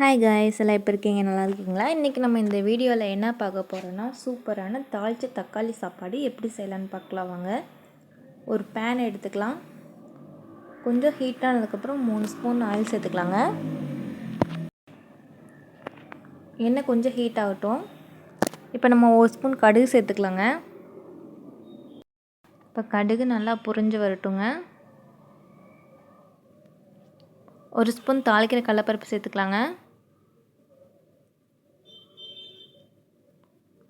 Hi guys எல்லாம் இப்போ இருக்கீங்க? நல்லா இருக்கீங்களா? இன்றைக்கி நம்ம இந்த வீடியோவில் என்ன பார்க்க போகிறோன்னா சூப்பரான தாளித்த தக்காளி சாப்பாடு எப்படி செய்யலான்னு பார்க்கலாம் வாங்க. ஒரு பேன் எடுத்துக்கலாம். கொஞ்சம் ஹீட் ஆனதுக்கப்புறம் மூணு ஸ்பூன் ஆயில் சேர்த்துக்கலாங்க. எண்ணெய் கொஞ்சம் ஹீட் ஆகட்டும். இப்போ நம்ம ஒரு ஸ்பூன் கடுகு சேர்த்துக்கலாங்க. இப்போ கடுகு நல்லா புரிஞ்சு வரட்டுங்க. ஒரு ஸ்பூன் தாளிக்கிற கடலப்பருப்பு சேர்த்துக்கலாங்க.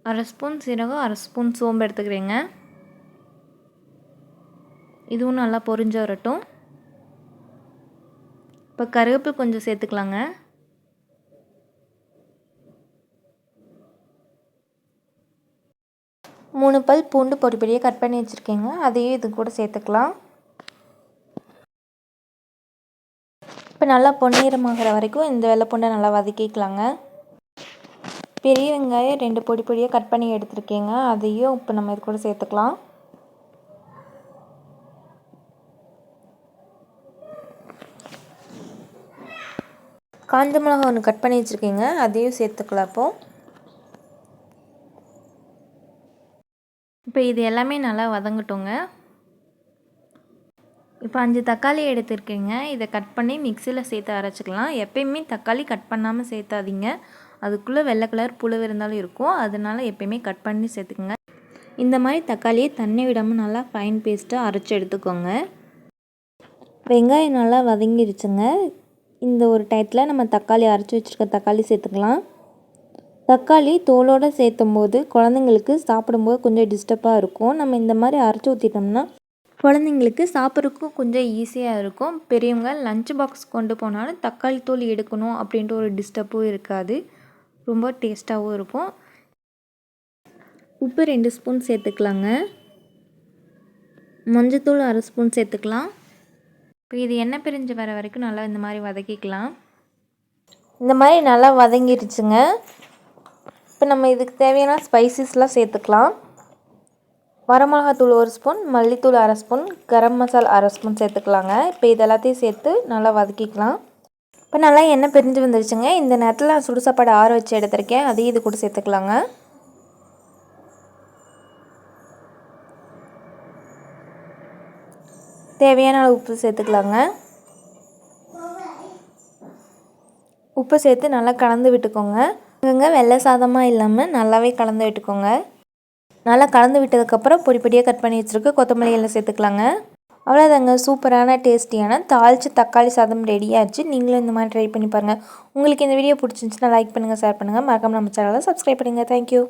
அரை ஸ்பூன் சீரகம் அரை ஸ்பூன் சோம்பு எடுத்துக்கிறேங்க. இதுவும் நல்லா பொரிஞ்சு வரட்டும். இப்போ கருவேப்பில் கொஞ்சம் சேர்த்துக்கலாங்க. மூணு பல் பூண்டு பொடி பொடியாக கட் பண்ணி வச்சுருக்கேங்க. அதையும் இது கூட சேர்த்துக்கலாம். இப்போ நல்லா பொன்னிறமாகிற வரைக்கும் இந்த வெள்ளை பூண்டை நல்லா வதக்கிக்கலாங்க. பெரிய வெங்காயம் ரெண்டு பொடி பொடியாக கட் பண்ணி எடுத்துருக்கேங்க. அதையும் இப்போ நம்ம இது கூட சேர்த்துக்கலாம். காஞ்ச மிளகா ஒன்று கட் பண்ணி வச்சுருக்கீங்க. அதையும் சேர்த்துக்கலாம் அப்போது இப்போ இது எல்லாமே நல்லா வதங்கட்டுங்க. இப்போ அஞ்சு தக்காளி எடுத்துருக்கீங்க. இதை கட் பண்ணி மிக்சியில் சேர்த்து அரைச்சிக்கலாம். எப்பயுமே தக்காளி கட் பண்ணாமல் சேர்த்தாதீங்க. அதுக்குள்ளே வெள்ளை கலர் புழுவு இருந்தாலும் இருக்கும். அதனால் எப்பயுமே கட் பண்ணி சேர்த்துக்கோங்க. இந்த மாதிரி தக்காளியை தண்ணி விடாமல் நல்லா ஃபைன் பேஸ்ட்டாக அரைச்சி எடுத்துக்கோங்க. வெங்காயம் நல்லா வதங்கிருச்சுங்க. இந்த ஒரு டயத்தில் நம்ம தக்காளி அரைச்சி வச்சுருக்க தக்காளி சேர்த்துக்கலாம். தக்காளி தோலோடு சேர்த்தும் போது குழந்தைங்களுக்கு சாப்பிடும்போது கொஞ்சம் டிஸ்டர்பாக இருக்கும். நம்ம இந்த மாதிரி அரைச்சி ஊற்றிட்டோம்னா குழந்தைங்களுக்கு சாப்பிட்றதுக்கும் கொஞ்சம் ஈஸியாக இருக்கும். பெரியவங்க லஞ்ச் பாக்ஸ் கொண்டு போனாலும் தக்காளி தோல் எடுக்கணும் அப்படின்ட்டு ஒரு டிஸ்டர்பும் இருக்காது. ரொம்ப டேஸ்ட்டாகவும் இருக்கும். உப்பு ரெண்டு ஸ்பூன் சேர்த்துக்கலாங்க. மஞ்சத்தூள் அரை ஸ்பூன் சேர்த்துக்கலாம். இப்போ இது எண்ணெய் பிரிஞ்சு வர வரைக்கும் நல்லா இந்த மாதிரி வதக்கிக்கலாம். இந்த மாதிரி நல்லா வதங்கிடுச்சுங்க. இப்போ நம்ம இதுக்கு தேவையான ஸ்பைசஸ்லாம் சேர்த்துக்கலாம். வரமிளகாத்தூள் ஒரு ஸ்பூன் மல்லித்தூள் அரை ஸ்பூன் கரம் மசாலா அரை ஸ்பூன் சேர்த்துக்கலாங்க. இப்போ இது எல்லாத்தையும் சேர்த்து நல்லா வதக்கிக்கலாம். இப்போ நல்லா எண்ணெய் பிரிஞ்சு வந்துருச்சுங்க. இந்த நேரத்தில் நான் சுடு சாப்பாடு ஆற வச்சு எடுத்திருக்கேன். அதையும் இது கூட சேர்த்துக்கலாங்க. தேவையான அளவு உப்பு சேர்த்துக்கலாங்க. உப்பு சேர்த்து நல்லா கலந்து விட்டுக்கோங்க. இங்கங்க வெள்ளை சாதமாக இல்லாமல் நல்லாவே கலந்து விட்டுக்கோங்க. நல்லா கலந்து விட்டதுக்கப்புறம் பொடி பொடியாக கட் பண்ணி வச்சுருக்கு கொத்தமல்லி எல்லாம் சேர்த்துக்கலாங்க. அவ்வளோதாங்க சூப்பரான டேஸ்டியான தாளித்து தக்காளி சாதம் ரெடியாகிடுச்சு நீங்களும் இந்த மாதிரி ட்ரை பண்ணி பாருங்கள் உங்களுக்கு இந்த வீடியோ பிடிச்சிருந்துச்சுன்னா லைக் பண்ணுங்கள் ஷேர் பண்ணுங்கள் மறக்காமல் நம்ம சேனலை சப்ஸ்கிரைப் பண்ணுங்கள் தேங்க்யூ